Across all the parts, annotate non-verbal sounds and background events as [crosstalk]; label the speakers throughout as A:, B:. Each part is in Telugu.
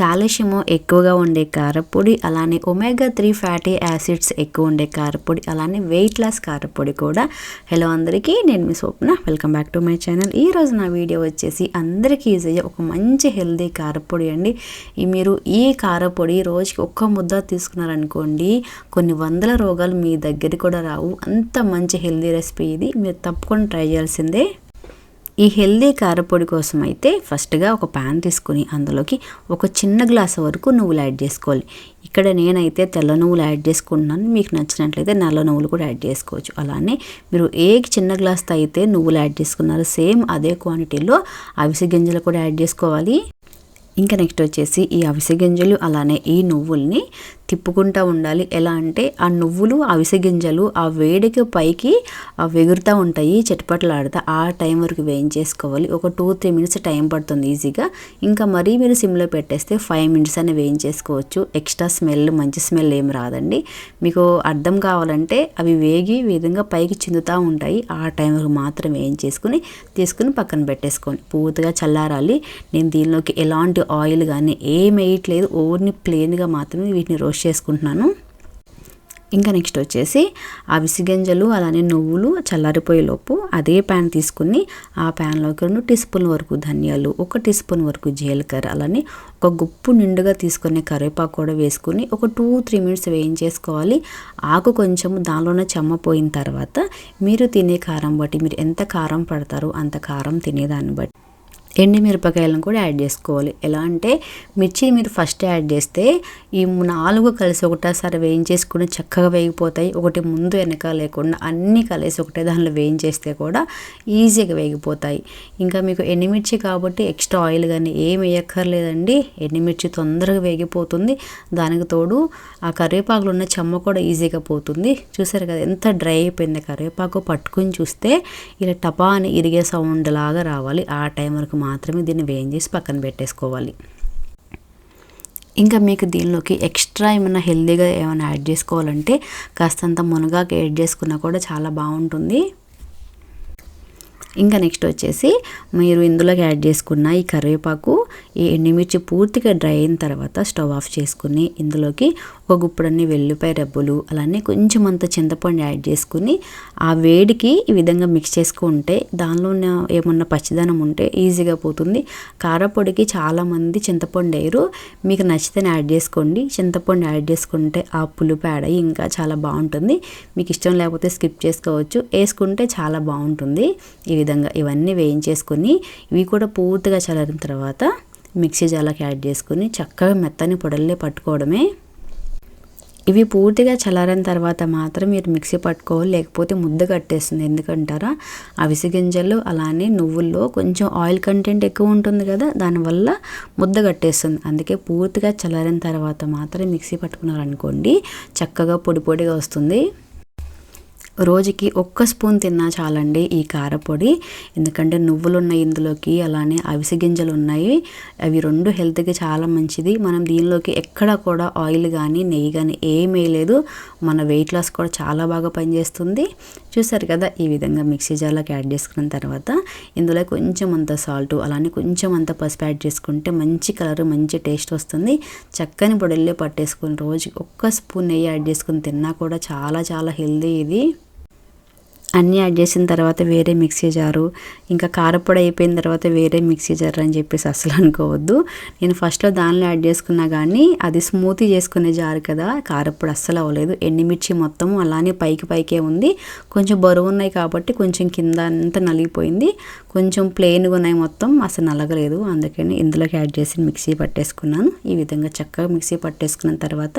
A: కాల్షియము ఎక్కువగా ఉండే కారపొడి అలానే ఒమేగా త్రీ ఫ్యాటీ యాసిడ్స్ ఎక్కువ ఉండే కారపొడి అలానే వెయిట్ లాస్ కారపొడి కూడా. హలో అందరికీ నేను మీ Swapna. Welcome back to my channel ఈ రోజు నా వీడియో వచ్చేసి అందరికీ యూజ్ అయ్యే ఒక మంచి హెల్దీ కారపొడి అండి. ఈ మీరు ఈ కారపొడి రోజుకి ఒక్క ముద్ద తీసుకున్నారనుకోండి కొన్ని వందల రోగాలు మీ దగ్గర కూడా రావు. అంత మంచి హెల్దీ రెసిపీ ఇది. మీరు తప్పకుండా ట్రై చేయాల్సిందే. ఈ హెల్దీ కారపొడి కోసం అయితే ఫస్ట్గా ఒక ప్యాన్ తీసుకుని అందులోకి ఒక చిన్న గ్లాస్ వరకు నువ్వులు యాడ్ చేసుకోవాలి. ఇక్కడ నేనైతే తెల్ల నువ్వులు యాడ్ చేసుకుంటున్నాను. మీకు నచ్చినట్లయితే నల్ల నువ్వులు కూడా యాడ్ చేసుకోవచ్చు. అలానే మీరు ఏ చిన్న గ్లాస్తో అయితే నువ్వులు యాడ్ చేసుకున్నారో. సేమ్ అదే క్వాంటిటీలో అవిసె గింజలు కూడా యాడ్ చేసుకోవాలి. ఇంకా నెక్స్ట్ వచ్చేసి ఈ అవిసె గింజలు అలానే ఈ నువ్వుల్ని తిప్పుకుంటూ ఉండాలి. ఎలా అంటే ఆ నువ్వులు అవిసె గింజలు ఆ వేడికి పైకి వెగురుతూ ఉంటాయి చెట్పట్లాడుతా. ఆ టైం వరకు వేయించేసుకోవాలి. ఒక టూ త్రీ మినిట్స్ టైం పడుతుంది ఈజీగా. ఇంకా మరీ మీరు సిమ్లో పెట్టేస్తే ఫైవ్ మినిట్స్ అని వేయించేసుకోవచ్చు. ఎక్స్ట్రా స్మెల్ మంచి స్మెల్ ఏం రాదండి. మీకు అర్థం కావాలంటే అవి వేగి విధంగా పైకి చిందుతూ ఉంటాయి. ఆ టైం వరకు మాత్రం వేయించేసుకుని తీసుకుని పక్కన పెట్టేసుకోండి. పూర్తిగా చల్లారాలి. నేను దీనిలోకి ఎలాంటి ఆయిల్ కానీ ఏం వేయట్లేదు. ఓన్లీ ప్లెయిన్గా మాత్రమే వీటిని రోస్ట్ చేసుకుంటున్నాను. ఇంకా నెక్స్ట్ వచ్చేసి అవిసి గింజలు అలానే నువ్వులు చల్లారిపోయేలోపు అదే ప్యాన్ తీసుకుని ఆ ప్యాన్లోకి రెండు టీ స్పూన్ వరకు ధనియాలు ఒక టీ స్పూన్ వరకు జీలకర్ర అలానే ఒక గుప్పు నిండుగా తీసుకునే కరివేపాకు కూడా వేసుకుని ఒక టూ త్రీ మినిట్స్ వేయించేసుకోవాలి. ఆకు కొంచెం దానిలోనే చెమ్మపోయిన తర్వాత మీరు తినే కారం బట్టి మీరు ఎంత కారం పడతారో అంత కారం తినేదాన్ని బట్టి ఎండుమిరపకాయలను కూడా యాడ్ చేసుకోవాలి. ఎలా అంటే మిర్చి మీరు ఫస్ట్ యాడ్ చేస్తే ఈ నాలుగు కలిసి ఒకటేసారి వేయించేసుకుని చక్కగా వేగిపోతాయి. ఒకటి ముందు వెనక లేకుండా అన్నీ కలిసి ఒకటే దానిలో వేయించేస్తే కూడా ఈజీగా వేగిపోతాయి. ఇంకా మీకు ఎండిమిర్చి కాబట్టి ఎక్స్ట్రా ఆయిల్ కానీ ఏం వేయక్కర్లేదండి. ఎండిమిర్చి తొందరగా వేగిపోతుంది. దానికి తోడు ఆ కరివేపాకులు ఉన్న చెమ్మ కూడా ఈజీగా పోతుంది. చూసారు కదా ఎంత డ్రై అయిపోయింది. కరివేపాకు పట్టుకుని చూస్తే ఇలా టపా అని ఇరిగే సౌండ్ లాగా రావాలి. ఆ టైం వరకు మాత్రమే దీన్ని వేయించేసి పక్కన పెట్టేసుకోవాలి. ఇంకా మీకు దీనిలోకి ఎక్స్ట్రా ఏమైనా హెల్దీగా ఏమైనా యాడ్ చేసుకోవాలంటే కాస్తంత మునగాకు యాడ్ చేసుకున్నా కూడా చాలా బాగుంటుంది. ఇంకా నెక్స్ట్ వచ్చేసి మీరు ఇందులోకి యాడ్ చేసుకున్న ఈ కరివేపాకు ఈ ఎండుమిర్చి పూర్తిగా డ్రై అయిన తర్వాత స్టవ్ ఆఫ్ చేసుకుని ఇందులోకి ఒక గుప్పుడన్ని వెల్లిపాయ రెబ్బలు అలానే కొంచెం అంత చింతపండు యాడ్ చేసుకుని ఆ వేడికి ఈ విధంగా మిక్స్ చేసుకుంటే దానిలో ఏమన్నా పచ్చిదనం ఉంటే ఈజీగా పోతుంది. కారపొడికి చాలామంది చింతపండు వేయరు. మీకు నచ్చితే యాడ్ చేసుకోండి. చింతపండు యాడ్ చేసుకుంటే ఆ పులుపు యాడ్ అయ్యి ఇంకా చాలా బాగుంటుంది. మీకు ఇష్టం లేకపోతే స్కిప్ చేసుకోవచ్చు. వేసుకుంటే చాలా బాగుంటుంది. ఈ విధంగా ఇవన్నీ వేయించేసుకొని ఇవి కూడా పూర్తిగా చల్లారిన తర్వాత మిక్సీ జాలకి యాడ్ చేసుకుని చక్కగా మెత్తని పొడల్లే పట్టుకోవడమే. ఇవి పూర్తిగా చల్లారిన తర్వాత మాత్రం మీరు మిక్సీ పట్టుకోవాలి లేకపోతే ముద్ద కట్టేస్తుంది. ఎందుకంటారా? అవిసి గింజలు అలానే నువ్వుల్లో కొంచెం ఆయిల్ కంటెంట్ ఎక్కువ ఉంటుంది కదా దానివల్ల ముద్ద కట్టేస్తుంది. అందుకే పూర్తిగా చల్లారిన తర్వాత మాత్రం మిక్సీ పట్టుకున్నారనుకోండి చక్కగా పొడి పొడిగా వస్తుంది. రోజుకి ఒక్క స్పూన్ తిన్నా చాలండి ఈ కారపొడి. ఎందుకంటే నువ్వులు ఉన్నాయి ఇందులోకి అలానే అవిసె గింజలు ఉన్నాయి అవి రెండు హెల్త్కి చాలా మంచిది. మనం దీనిలోకి ఎక్కడ కూడా ఆయిల్ కానీ నెయ్యి కానీ ఏం వేయలేదు. మన వెయిట్ లాస్ కూడా చాలా బాగా పనిచేస్తుంది. చూసారు కదా ఈ విధంగా మిక్సీ జార్లోకి యాడ్ చేసుకున్న తర్వాత ఇందులో కొంచెం అంత సాల్ట్ అలానే కొంచెం అంత పసుపు యాడ్ చేసుకుంటే మంచి కలర్ మంచి టేస్ట్ వస్తుంది. చక్కని పొడిల్లే పట్టేసుకుని రోజుకి ఒక్క స్పూన్ నెయ్యి యాడ్ చేసుకుని తిన్నా కూడా చాలా చాలా హెల్దీ ఇది. అన్నీ యాడ్ చేసిన తర్వాత వేరే మిక్సీ జారు ఇంకా కారపొడి అయిపోయిన తర్వాత వేరే మిక్సీ జార్ అని చెప్పేసి అసలు [laughs] అనుకోవద్దు. నేను ఫస్ట్లో దానిలో యాడ్ చేసుకున్నా కానీ అది స్మూతీ చేసుకునే జారు కదా కారపొడి అస్సలు అవ్వలేదు. ఎండిమిర్చి మొత్తం అలానే పైకి పైకే ఉంది. కొంచెం బరువు ఉన్నాయి కాబట్టి కొంచెం కింద అంతా నలిగిపోయింది. కొంచెం ప్లెయిన్గా ఉన్నాయి మొత్తం అసలు నలగలేదు. అందుకని ఇందులోకి యాడ్ చేసి మిక్సీ పట్టేసుకున్నాను. ఈ విధంగా చక్కగా మిక్సీ పట్టేసుకున్న తర్వాత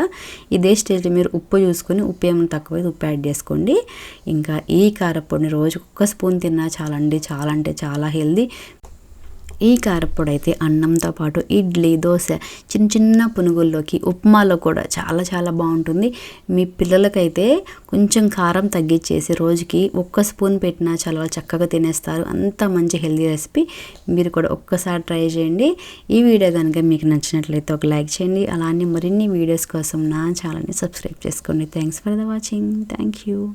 A: ఇదే స్టేజ్లో మీరు ఉప్పు చూసుకొని ఉప్పు ఏమైనా తక్కువైతే ఉప్పు యాడ్ చేసుకోండి. ఇంకా ఈ కారపొడిని రోజు ఒక్క స్పూన్ తిన్నా చాలండి చాలా అంటే చాలా హెల్దీ. ఈ కారపొడి అయితే అన్నంతో పాటు ఇడ్లీ దోశ చిన్న చిన్న పునుగుల్లోకి ఉప్మాలో కూడా చాలా చాలా బాగుంటుంది. మీ పిల్లలకైతే కొంచెం కారం తగ్గించేసి రోజుకి ఒక్క స్పూన్ పెట్టినా చాలా చక్కగా తినేస్తారు. అంత మంచి హెల్దీ రెసిపీ. మీరు కూడా ఒక్కసారి ట్రై చేయండి. ఈ వీడియో కనుక మీకు నచ్చినట్లయితే ఒక లైక్ చేయండి. అలానే మరిన్ని వీడియోస్ కోసం నా ఛానల్ని సబ్స్క్రైబ్ చేసుకోండి. Thanks for the watching thank you